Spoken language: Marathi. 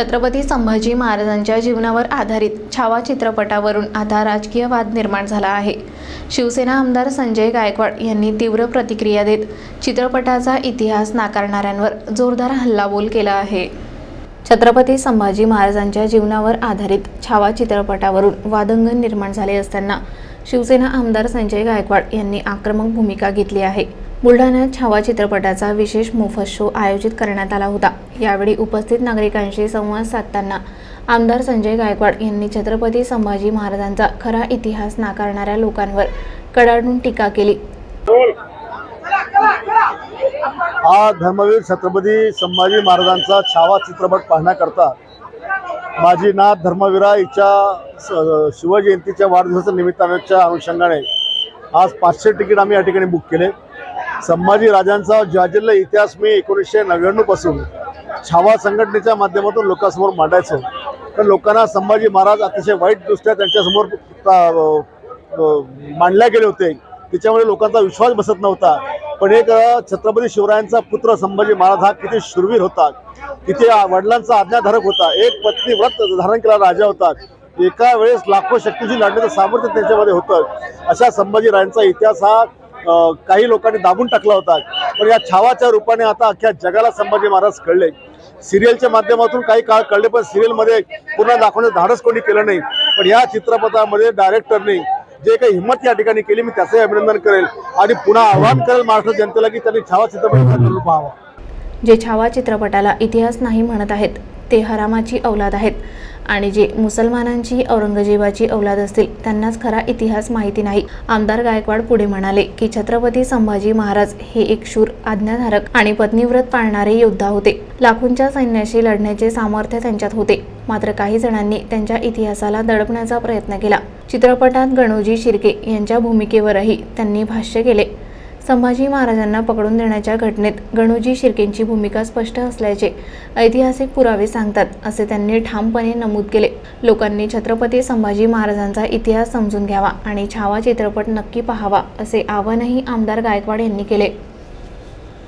छत्रपती संभाजी महाराजांच्या जीवनावर आधारित छावा चित्रपटावरून आता राजकीय वाद निर्माण झाला आहे. शिवसेना आमदार संजय गायकवाड यांनी तीव्र प्रतिक्रिया देत चित्रपटाचा इतिहास नाकारणाऱ्यांवर जोरदार हल्लाबोल केला आहे. छत्रपती संभाजी महाराजांच्या जीवनावर आधारित छावा चित्रपटावरून वादंगन निर्माण झाले असताना शिवसेना आमदार संजय गायकवाड यांनी आक्रमक भूमिका घेतली आहे. बुलढाण्यात छावा चित्रपटाचा विशेष मोफत शो आयोजित करण्यात आला होता. यावेळी उपस्थित नागरिकांशी संवाद साधताना आमदार संजय गायकवाड यांनी छत्रपती संभाजी महाराजांचा खरा इतिहास नाकारणाऱ्या लोकांवर कडाडून टीका केली. हा धर्मवीर छत्रपती संभाजी महाराजांचा छावा चित्रपट पाहण्याकरता माझी नाथ धर्मवीरा हिच्या स- शिवजयंतीच्या वाढदिवसाच्या निमित्ताच्या अनुषंगाने आज पाचशे तिकीट आम्ही या ठिकाणी बुक केले. संभाजी राजांचा इतिहास मी एकोणीसशे नव्याण्णवपासून छावा संघटनेच्या माध्यमातून लोकांसमोर मांडायचो. तर लोकांना संभाजी महाराज अतिशय वाईटदृष्ट्या त्यांच्यासमोर मांडल्या मांडले गेले होते. त्याच्यामुळे लोकांचा विश्वास बसत नव्हता. पण एक छत्रपती शिवरायांचा पुत्र संभाजी महाराज हा किती शूरवीर होता. किती वडिलांचा आज्ञाधारक होता. एक पत्नी व्रत धारण केलेला राजा होता. एका वेळेस लाखो शक्तीची लढण्याचं सामर्थ्य त्यांच्यामध्ये होतं. अशा संभाजीरायांचा इतिहास हा काही लोकांनी दाबून टाकला होता. पण या छावाच्या रूपाने आता अख्ख्या जगाला संभाजी महाराज कळले. सिरियलच्या माध्यमातून काही काळ कळले पण सिरियलमध्ये पूर्ण दाखवण्याचं धाडस कोणी केलं नाही. पण या चित्रपटामध्ये डायरेक्टरने जे काही हिंमत या ठिकाणी केली मी त्याचंही अभिनंदन करेल. आणि पुन्हा आवाहन करेल महाराष्ट्र जनतेला की त्यांनी छावा चित्रपट पाहावा. जे छावा चित्रपटाला इतिहास नाही म्हणत आहेत ते हरामाची औलाद आहेत. आणि जे मुसलमानांची औरंगजेबाची औलाद असतील त्यांनाच खरा इतिहास माहिती नाही. आमदार गायकवाड पुढे म्हणाले की छत्रपती संभाजी महाराज हे एक शूर आज्ञाधारक आणि पत्नीव्रत पाळणारे योद्धा होते. लाखोंच्या सैन्याशी लढण्याचे सामर्थ्य त्यांच्यात होते. मात्र काही जणांनी त्यांच्या इतिहासाला दडपण्याचा प्रयत्न केला. चित्रपटात गणोजी शिर्के यांच्या भूमिकेवरही त्यांनी भाष्य केले. संभाजी महाराजांना पकडून देण्याच्या घटनेत गणूजी शिर्केंची भूमिका स्पष्ट असल्याचे ऐतिहासिक पुरावे सांगतात असे त्यांनी ठामपणे नमूद केले. लोकांनी छत्रपती संभाजी महाराजांचा इतिहास समजून घ्यावा आणि छावा चित्रपट नक्की पाहावा असे आवाहनही आमदार गायकवाड यांनी केले.